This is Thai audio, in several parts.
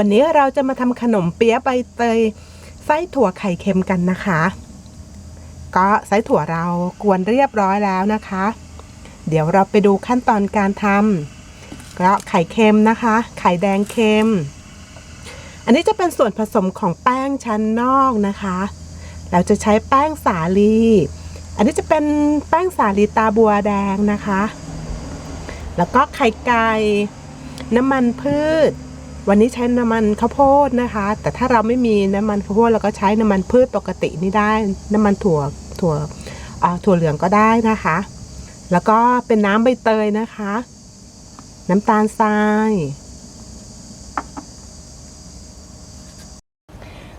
วันนี้เราจะมาทำขนมเปี๊ยะใบเตยไส้ถั่วไข่เค็มกันนะคะ ก็ไส้ถั่วเรากวนเรียบร้อยแล้วนะคะ เดี๋ยวเราไปดูขั้นตอนการทำก็ไข่เค็มนะคะ ไข่แดงเค็ม อันนี้จะเป็นส่วนผสมของแป้งชั้นนอกนะคะ เราจะใช้แป้งสาลี อันนี้จะเป็นแป้งสาลีตาบัวแดงนะคะ แล้วก็ไข่ไก่น้ำมันพืช วันนี้ใช้น้ำมันข้าวโพดนะคะ แต่ถ้าเราไม่มีน้ำมันข้าวโพดเราก็ใช้น้ำมันพืชปกตินี่ได้ น้ำมันถั่วถั่วถั่วเหลืองก็ได้นะคะ แล้วก็เป็นน้ำใบเตยนะคะ น้ำตาลทราย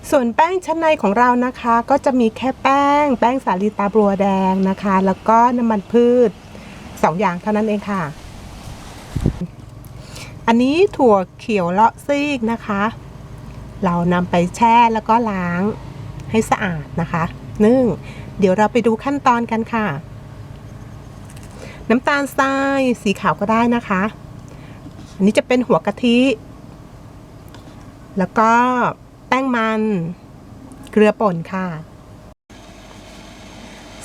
ส่วนแป้งชั้นในของเรานะคะ ก็จะมีแค่แป้ง แป้งสาลีตาบัวแดงนะคะ แล้วก็น้ำมันพืชสองอย่างเท่านั้นเองค่ะ อันนี้ถั่วเขียวเลาะซีกนะคะ เรานำไปแช่แล้วก็ล้างให้สะอาดนะคะนึ่งเดี๋ยวเราไปดูขั้นตอนกันค่ะ น้ำตาลทรายสีขาวก็ได้นะคะ อันนี้จะเป็นหัวกะทิ แล้วก็แป้งมันเกลือป่นค่ะ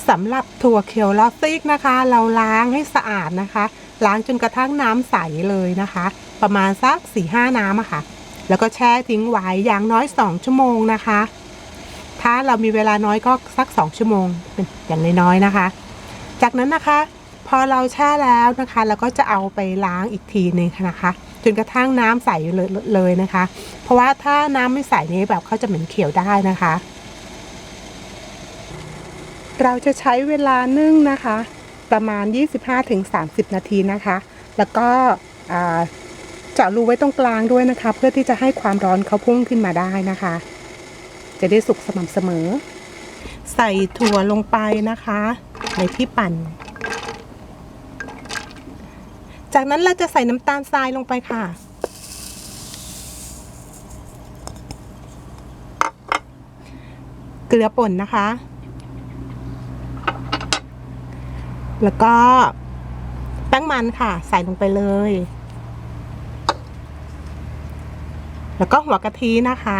สำหรับถั่วเขียวลอสซิกนะคะ เราล้างให้สะอาดนะคะ ล้างจนกระทั่งน้ำใสเลยนะคะ ประมาณสัก4ี่ห้าน้ำอะค่ะ แล้วก็แช่ทิ้งไว้อย่างน้อย 2 ชั่วโมงนะคะ ถ้าเรามีเวลาน้อยก็สัก 2 ชั่วโมงเป็นอย่างน้อยๆนะคะ จากนั้นนะคะ พอเราแช่แล้วนะคะ เราก็จะเอาไปล้างอีกทีหนึงนะคะจนกระทั่งน้ำใสเลยเลยนะคะ เพราะว่าถ้าน้ำไม่ใสนี้แบบเขาจะเหม็นเขียวได้นะคะ เราจะใช้เวลานึ่งนะคะ ประมาณ 25-30 นาทีนะคะ แล้วก็อ่า เจาะรูไว้ตรงกลางด้วยนะคะ เพื่อที่จะให้ความร้อนเขาพุ่งขึ้นมาได้นะคะ จะได้สุกสม่ำเสมอ ใส่ถั่วลงไปนะคะ ในที่ปั่น จากนั้นเราจะใส่น้ำตาลทรายลงไปค่ะเกลือป่นนะคะ แล้วก็แป้งมันค่ะ ใส่ลงไปเลย แล้วก็หัวกะทินะคะ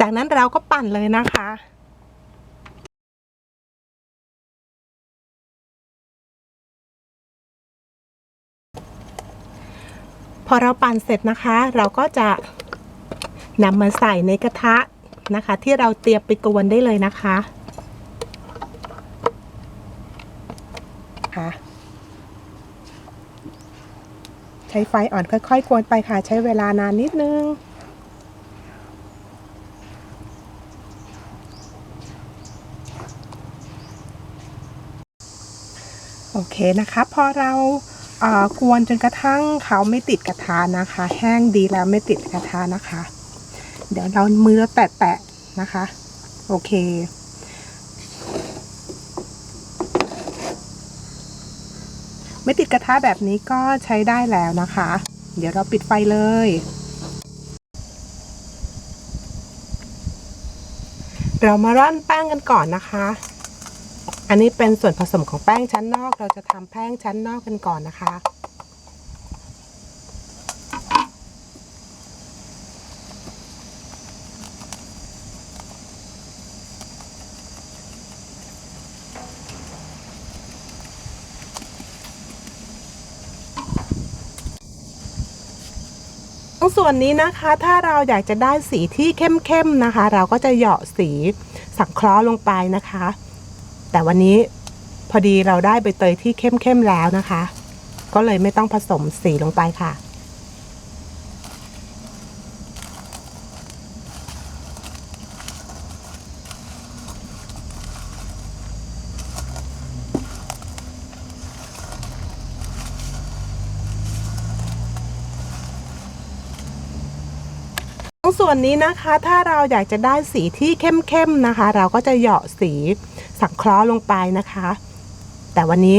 จากนั้นเราก็ปั่นเลยนะคะพอเราปั่นเสร็จนะคะ เราก็จะนำมาใส่ในกระทะนะคะ ที่เราเตรียมไปกวนได้เลยนะคะ คะ ใช้ไฟอ่อนค่อยๆกวนไปค่ะ ใช้เวลานานนิดนึงโอเคนะคะพอเราเกวนจนกระทั่งเขาไม่ติดกระทะนะคะ แห้งดีแล้วไม่ติดกระทะนะคะ เดี๋ยวเรามือแตะๆนะคะ โอเค ไม่ติดกระทะแบบนี้ก็ใช้ได้แล้วนะคะ เดี๋ยวเราปิดไฟเลย เรามาร่อนแป้งกันก่อนนะคะ อันนี้เป็นส่วนผสมของแป้งชั้นนอก เราจะทำแป้งชั้นนอกกันก่อนนะคะ ส่วนนี้นะคะถ้าเราอยากจะได้สีที่เข้มๆนะคะ เราก็จะเหยาะสีสังเคราะห์ลงไปนะคะ แต่วันนี้พอดีเราได้ใบเตยที่เข้มๆแล้วนะคะ ก็เลยไม่ต้องผสมสีลงไปค่ะ วนนี้นะคะ ถ้าเราอยากจะได้สีที่เข้มๆนะคะ เราก็จะเหยาะสีสังเคราะห์ลงไปนะคะ แต่วันนี้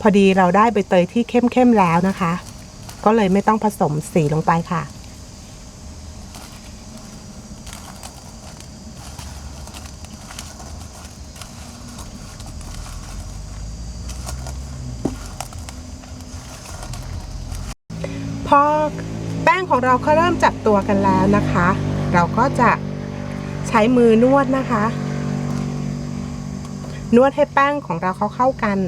พอดีเราได้ใบเตยที่เข้มๆแล้วนะคะ ก็เลยไม่ต้องผสมสีลงไปค่ะ พอแป้ง ของเราเขาเริ่มจับตัวกันแล้วนะคะ เราก็จะใช้มือนวดนะคะ นวดให้แป้งของเราเขาเข้ากัน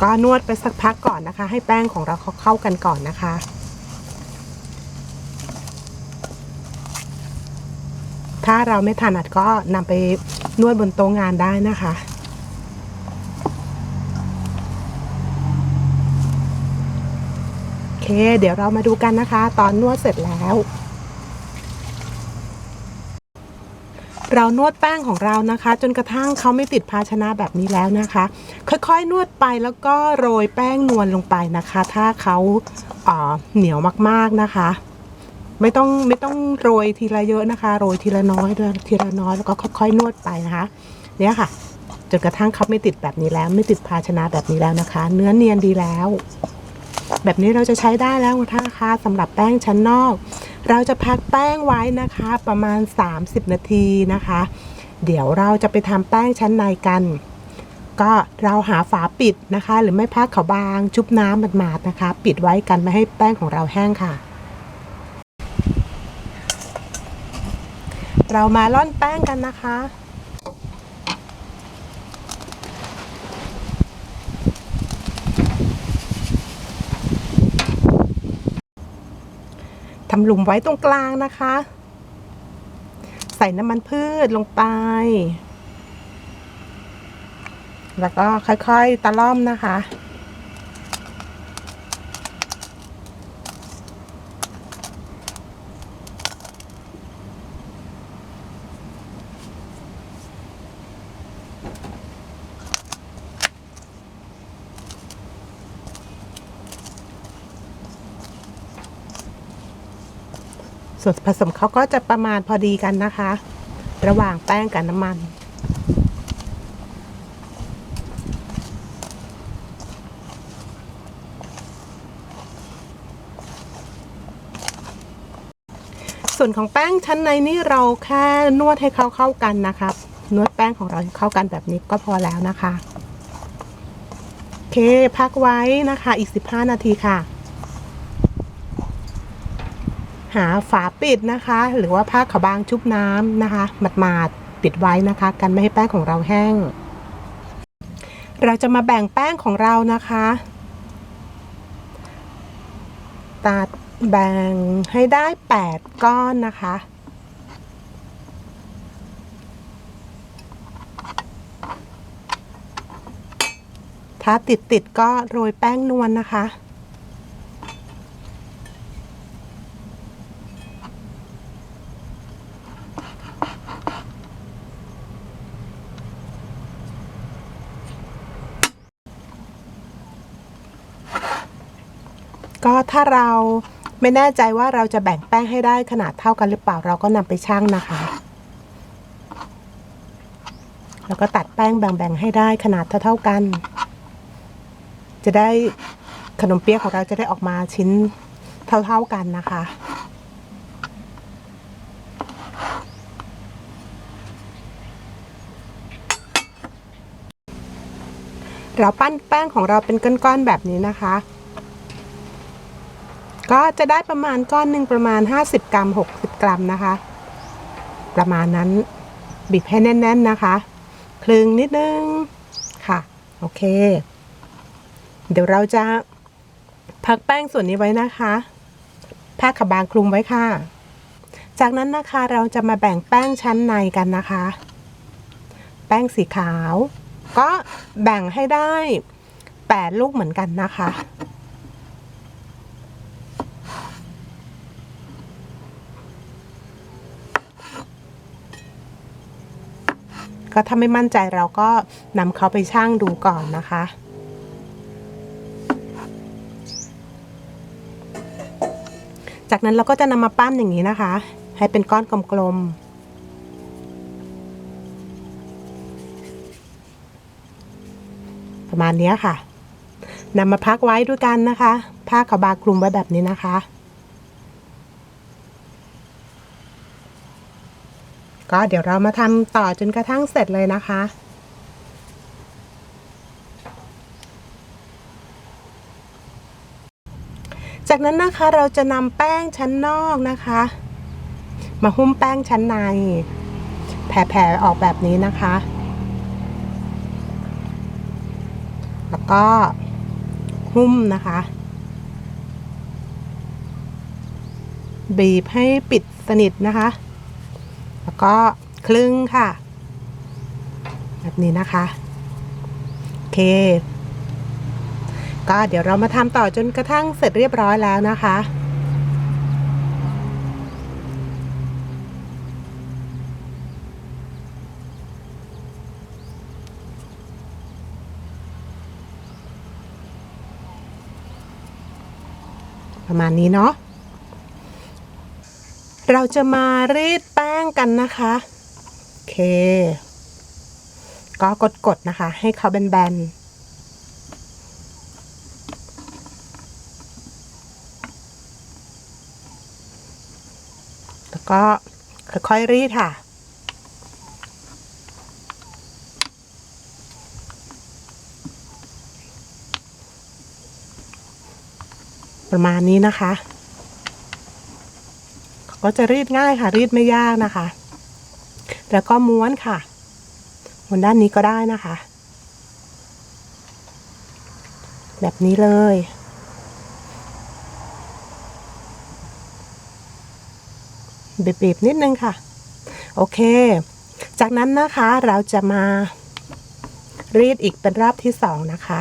ก็นวดไปสักพักก่อนนะคะ ให้แป้งของเราเขาเข้ากันก่อนนะคะ ถ้าเราไม่ถนัดก็นำไปนวดบนโต๊ะงานได้นะคะโอเคเดี๋ยวเรามาดูกันนะคะ ตอนนวดเสร็จแล้ว เรานวดแป้งของเรานะคะ จนกระทั่งเขาไม่ติดภาชนะแบบนี้แล้วนะคะ ค่อยๆนวดไปแล้วก็โรยแป้งนวลลงไปนะคะ ถ้าเขาเเหนียวมากๆนะคะ ไม่ต้องไม่ต้องโรยทีละเยอะนะคะ โรยทีละน้อยทีละน้อยแล้วก็ค่อยๆนวดไปนะคะ เนี่ยค่ะจนกระทั่งเขาไม่ติดแบบนี้แล้ว ไม่ติดภาชนะแบบนี้แล้วนะคะ เนื้อเนียนดีแล้ว แบบนี้เราจะใช้ได้แล้วนะคะสำหรับแป้งชั้นนอก เราจะพักแป้งไว้นะคะ ประมาณ 30 นาทีนะคะ เดี๋ยวเราจะไปทำแป้งชั้นในกัน ก็เราหาฝาปิดนะคะ หรือไม่พักเขาวบาง ชุบน้ำหมาดๆนะคะ ปิดไว้กันไม่ให้แป้งของเราแห้งค่ะ เรามาร่อนแป้งกันนะคะ ทำหลุมไว้ตรงกลางนะคะ ใส่น้ำมันพืชลงไป แล้วก็ค่อยๆตะล่อมนะคะ ส่วนผสมเขาก็จะประมาณพอดีกันนะคะ ระหว่างแป้งกับน้ำมันส่วนของแป้งชั้นในนี่เราแค่นวดให้เขาเข้ากันนะคะนวดแป้งของเราเข้ากันแบบนี้ก็พอแล้วนะคะ โอเค พักไว้นะคะ อีก 15 นาทีค่ะ หาฝาปิดนะคะ หรือว่าผ้าขาวบางชุบน้ำนะคะหมาดๆปิดไว้นะคะ กันไม่ให้แป้งของเราแห้ง เราจะมาแบ่งแป้งของเรานะคะ ตัดแบ่งให้ได้ 8 ก้อนนะคะถ้าติดติดก็โรยแป้งนวลนะคะ ก็ถ้าเราไม่แน่ใจว่าเราจะแบ่งแป้งให้ได้ขนาดเท่ากันหรือเปล่าเราก็นำไปชั่งนะคะ แล้วก็ตัดแป้งแบ่งๆให้ได้ขนาดเท่าๆกัน จะได้ขนมเปี๊ยะของเราจะได้ออกมาชิ้นเท่าๆกันนะคะเราปั้นแป้งของเราเป็นก้อนๆแบบนี้นะคะ ก็จะได้ประมาณก้อนหนึ่งประมาณ 50 กรัม 60 กรัมนะคะ ประมาณนั้นบีบให้แน่น ๆ นะคะคลึงนิดนึงค่ะ โอเค เดี๋ยวเราจะพักแป้งส่วนนี้ไว้นะคะผ้าขาบางคลุมไว้ค่ะ จากนั้นนะคะเราจะมาแบ่งแป้งชั้นในกันนะคะ แป้งสีขาว ก็แบ่งให้ได้ 8 ลูกเหมือนกันนะคะ ก็ถ้าไม่มั่นใจเราก็นำเขาไปช่างดูก่อนนะคะจากนั้นเราก็จะนำมาปั้นอย่างนี้นะคะ ให้เป็นก้อนกลมๆประมาณนี้ค่ะนำมาพักไว้ด้วยกันนะคะ ผ้าขาวบางคลุมไว้แบบนี้นะคะ ก็เดี๋ยวเรามาทำต่อจนกระทั่งเสร็จเลยนะคะ จากนั้นนะคะเราจะนำแป้งชั้นนอกนะคะ มาหุ้มแป้งชั้นใน แผ่ๆออกแบบนี้นะคะ แล้วก็หุ้มนะคะบีบให้ปิดสนิทนะคะ แล้วก็คลึงค่ะ แบบนี้นะคะโอเค ก็เดี๋ยวเรามาทำต่อจนกระทั่งเสร็จเรียบร้อยแล้วนะคะประมาณนี้เนาะ เราจะมารีด แป้งกันนะคะโอเค ก็กดๆนะคะ ให้เขาแบนๆแล้วก็ค่อยๆรีดค่ะ ประมาณนี้นะคะ ก็จะรีดง่ายค่ะ รีดไม่ยากนะคะ แล้วก็ม้วนค่ะม้วนด้านนี้ก็ได้นะคะ แบบนี้เลย บีบๆนิดนึงค่ะ โอเค จากนั้นนะคะเราจะมารีดอีกเป็นรอบที่สองนะคะ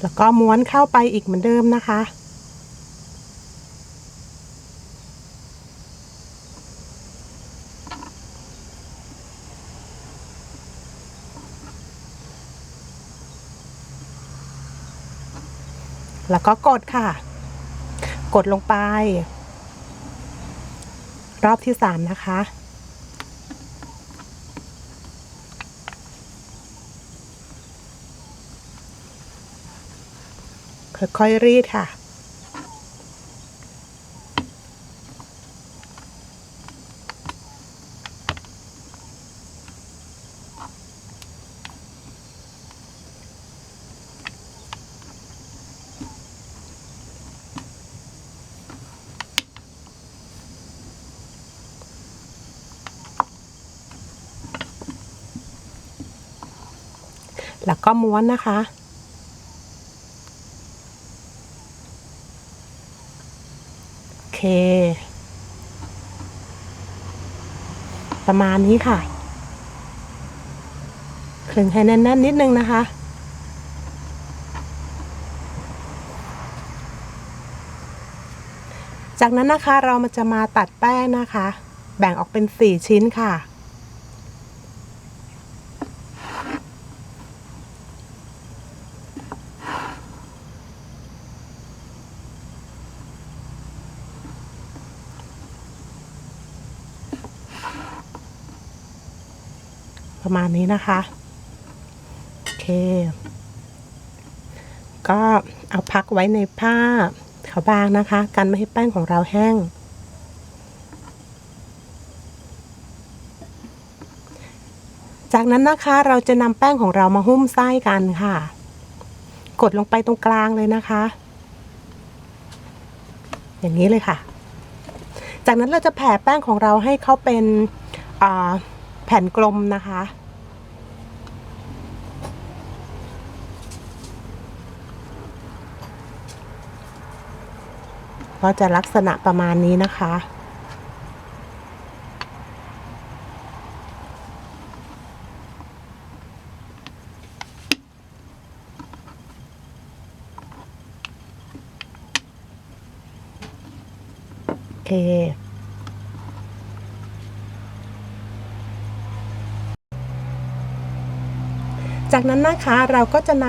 แล้วก็ม้วนเข้าไปอีกเหมือนเดิมนะคะ แล้วก็กดค่ะ กดลงไป รอบที่สามนะคะ ค่อยๆรีดค่ะ แล้วก็ม้วนนะคะ โอเค ประมาณนี้ค่ะคลึงให้แน่นๆนิดนึงนะคะ จากนั้นนะคะเรามันจะมาตัดแป้งนะคะ แบ่งออกเป็น 4 ชิ้นค่ะ ประมาณนี้นะคะ โอเค ก็เอาพักไว้ในผ้าขาวบางนะคะ กันไม่ให้แป้งของเราแห้ง จากนั้นนะคะเราจะนำแป้งของเรามาหุ้มไส้กันค่ะ กดลงไปตรงกลางเลยนะคะ อย่างนี้เลยค่ะ จากนั้นเราจะแผ่แป้งของเราให้เขาเป็นแผ่นกลมนะคะ ก็จะลักษณะประมาณนี้นะคะ โอเคจากนั้นนะคะเราก็จะน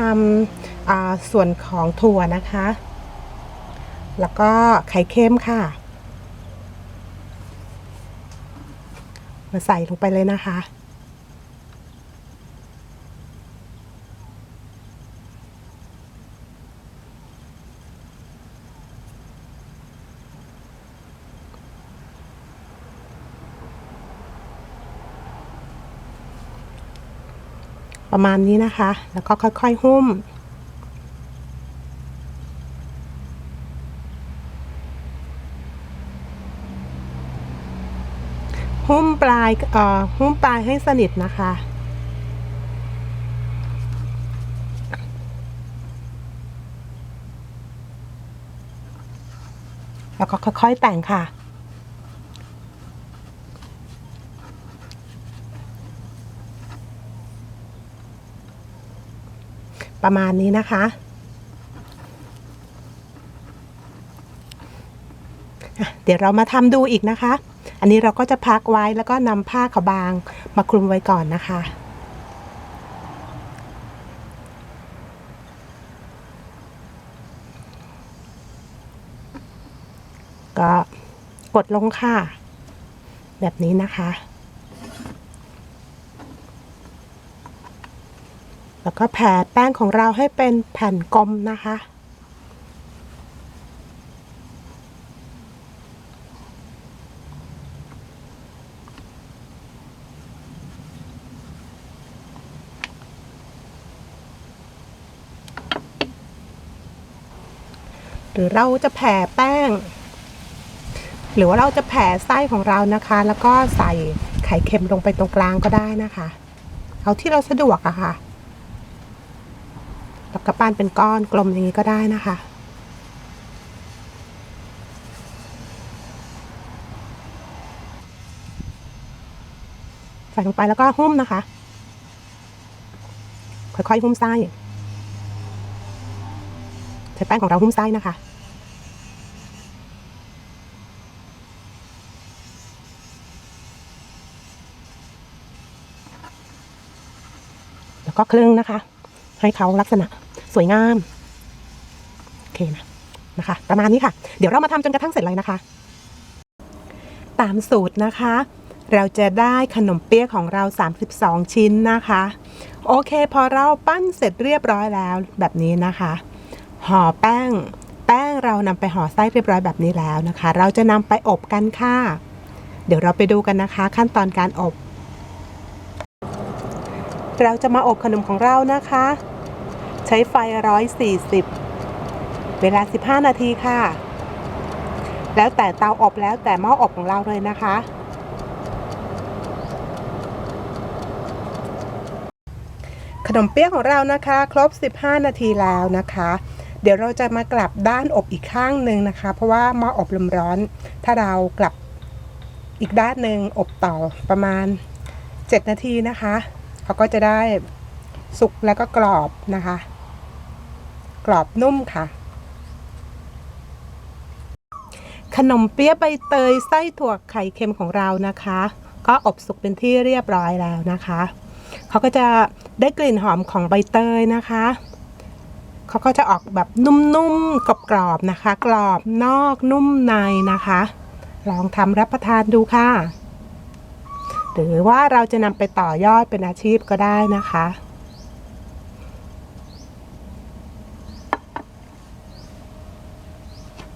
ำส่วนของถั่วนะคะ แล้วก็ไข่เค็มค่ะ มาใส่ลงไปเลยนะคะ ประมาณนี้นะคะ แล้วก็ค่อยๆหุ้ม หุ้มปลายหุ้มปลายให้สนิทนะคะ แล้วก็ค่อยๆแต่งค่ะประมาณนี้นะคะ เดี๋ยวเรามาทำดูอีกนะคะ อันนี้เราก็จะพักไว้แล้วก็นำผ้าขาวบางมาคลุมไว้ก่อนนะคะ ก็กดลงค่ะ แบบนี้นะคะ แล้วก็แผ่แป้งของเราให้เป็นแผ่นกลมนะคะ หรือเราจะแผ่แป้ง หรือว่าเราจะแผ่ไส้ของเรานะคะ แล้วก็ใส่ไข่เค็มลงไปตรงกลางก็ได้นะคะ เอาที่เราสะดวกอะค่ะแล้วก็ปั้นเป็นก้อนกลมอย่างนี้ก็ได้นะคะใส่ลงไปแล้วก็หุ้มนะคะ ค่อยๆหุ้มไส้ แป้งของเราหุ้มไส้นะคะ แล้วก็ครึ่งนะคะ ให้เขาลักษณะสวยงาม โอเคนะนะคะ ประมาณนี้ค่ะ เดี๋ยวเรามาทำจนกระทั่งเสร็จเลยนะคะ ตามสูตรนะคะเราจะได้ขนมเปี๊ยะของเรา 32 ชิ้นนะคะ โอเค พอเราปั้นเสร็จเรียบร้อยแล้วแบบนี้นะคะ ห่อแป้ง แป้งเรานำไปห่อไส้เรียบร้อยแบบนี้แล้วนะคะ เราจะนำไปอบกันค่ะ เดี๋ยวเราไปดูกันนะคะ ขั้นตอนการอบ เราจะมาอบขนมของเรานะคะ ใช้ไฟ 140 เวลา 15 นาทีค่ะ แล้วแต่เตาอบแล้วแต่หม้ออบของเราเลยนะคะขนมเปี๊ยะของเรานะคะ ครบ 15 นาทีแล้วนะคะ เดี๋ยวเราจะมากลับด้านอบอีกข้างหนึ่งนะคะ เพราะว่าหม้ออบลมร้อน ถ้าเรากลับอีกด้านหนึ่งอบต่อประมาณ 7 นาทีนะคะเขาก็จะได้สุกแล้วก็กรอบนะคะ กรอบนุ่มค่ะ ขนมเปี๊ยะใบเตยไส้ถั่วไข่เค็มของเรานะคะ ก็อบสุกเป็นที่เรียบร้อยแล้วนะคะเขาก็จะได้กลิ่นหอมของใบเตยนะคะ เขาก็จะออกแบบนุ่มๆกรอบๆนะคะ กรอบนอกนุ่มในนะคะ ลองทำรับประทานดูค่ะ หรือว่าเราจะนำไปต่อยอดเป็นอาชีพก็ได้นะคะ